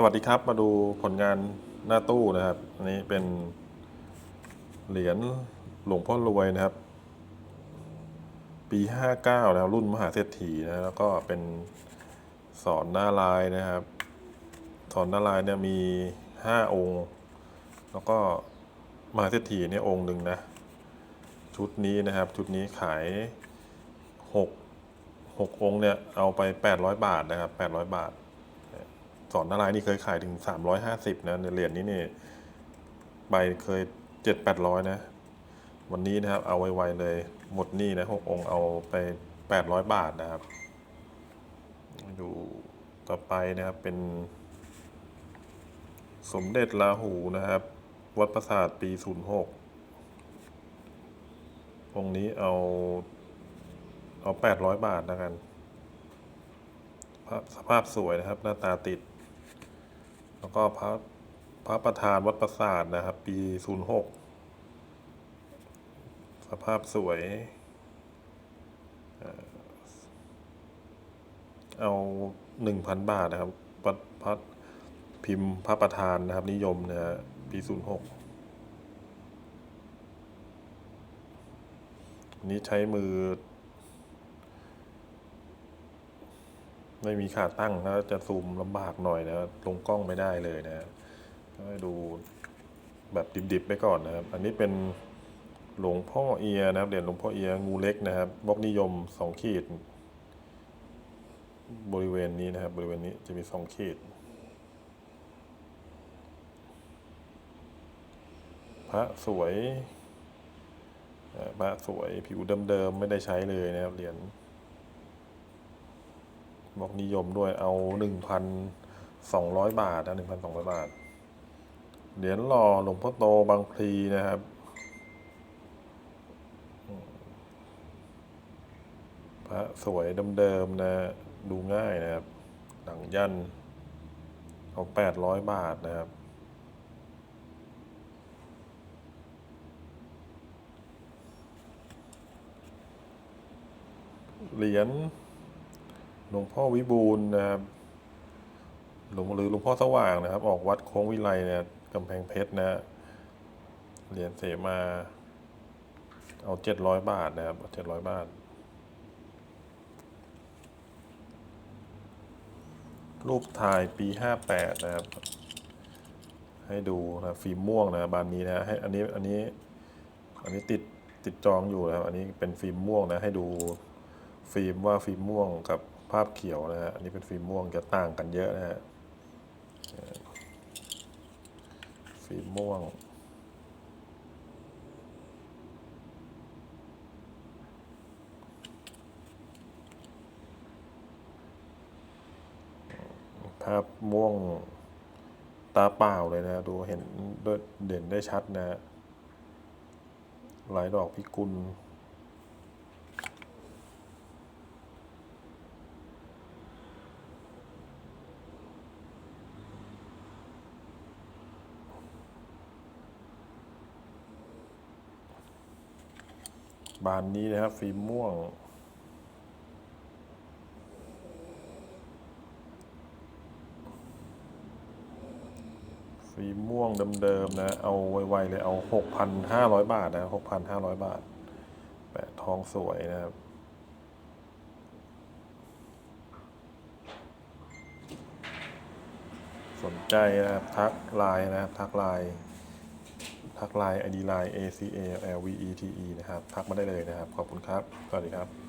สวัสดีครับมาดูผลงานหน้าตู้นะครับ อันนี้เป็นเหรียญหลวงพ่อรวยนะครับ ปี 59นะครับรุ่นมหาเศรษฐีนะแล้วก็เป็นสอนหน้าลายนะครับ สอนหน้าลายเนี่ยมี 5 องค์ แล้วก็มหาเศรษฐีเนี่ยองค์หนึ่งนะ ชุดนี้นะครับ ชุดนี้ขาย 6 6 องค์เนี่ยเอาไป 800 บาทนะครับ 800 บาท สอนนารายนี่เคยขายถึง350นะในะเหรียญนี้นี่ใบเคย7 800นะ วันนี้นะครับ เอาไวๆเลยหมดนี้นะหกองเอาไป800บาทนะครับดูต่อไปนะครับเป็น สมเด็จลาหูนะครับ วัดประสาทปี06องนี้เอาเอา800บาทนะกัน สภาพสวยนะครับ หน้าตาติด แล้วก็พระพระประธานวัดประสาทนะครับ ปี 06 สภาพสวย เอ่อเอา1,000บาทนะครับวัดพระพิมพ์พระประธานนะครับ นิยมนะฮะปี 06 นี้ใช้มือ ไม่มีขาตั้งแล้วจะซูมลำบากหน่อยนะลงกล้องไม่ได้เลยนะก็ให้ดูแบบดิบๆไปก่อนนะครับ อันนี้เป็นหลวงพ่อเอียนะครับเหรียญหลวงพ่อเอียงูเล็กนะครับบล็อกนิยมสองขีด บริเวณนี้นะครับ บริเวณนี้จะมีสองขีดพระสวยพระสวยผิวเดิมๆไม่ได้ใช้เลยนะครับเหรียญ บอกนิยมด้วยเอาหนึ่งพันสองร้อยบาทนะหนึ่งพันสองร้อยบาท เหรียญหล่อหลวงพ่อโตบางพลีนะครับพระสวยเดิมๆนะ ดูง่ายนะครับ หนังยันเอาแปดร้อยบาทนะครับ เหรียญ หลวงพ่อวิบูลนะครับหลวงหรือหลวงพ่อสว่างนะครับ ออกวัดโค้งวิไลเนี่ยกำแพงเพชรนะฮะเหรียญเสมา เอาเจ็ดร้อยบาทนะครับเจ็ดร้อยบาท รูปถ่ายปีห้าแปดนะครับ ให้ดูนะฟิล์มม่วงนะบานนี้นะให้อันนี้อันนี้อันนี้ติดติดจองอยู่นะครับ อันนี้เป็นฟิล์มม่วงนะ ให้ดูฟิล์มว่าฟิล์มม่วงกับ ภาพเขียวนะฮะ อันนี้เป็นฟิล์มม่วงจะต่างกันเยอะนะฮะ ฟิล์มม่วง ภาพม่วงตาเปล่าเลยนะ ดูเห็นด้วยเด่นได้ชัดนะฮะลายดอกพิกุล บานนี้นะครับฟิล์มม่วง ฟิล์มม่วงเดิมๆนะ เอาไวๆเลยเอา 6,500 บาทนะ 6,500 บาท แปะทองสวยนะครับสนใจนะครับ ทักไลน์นะครับ ทักไลน์ ทักไลน์ ID ไลน์ A C A L V E T E นะครับ ทักมาได้เลยนะครับ ขอบคุณครับ สวัสดีครับ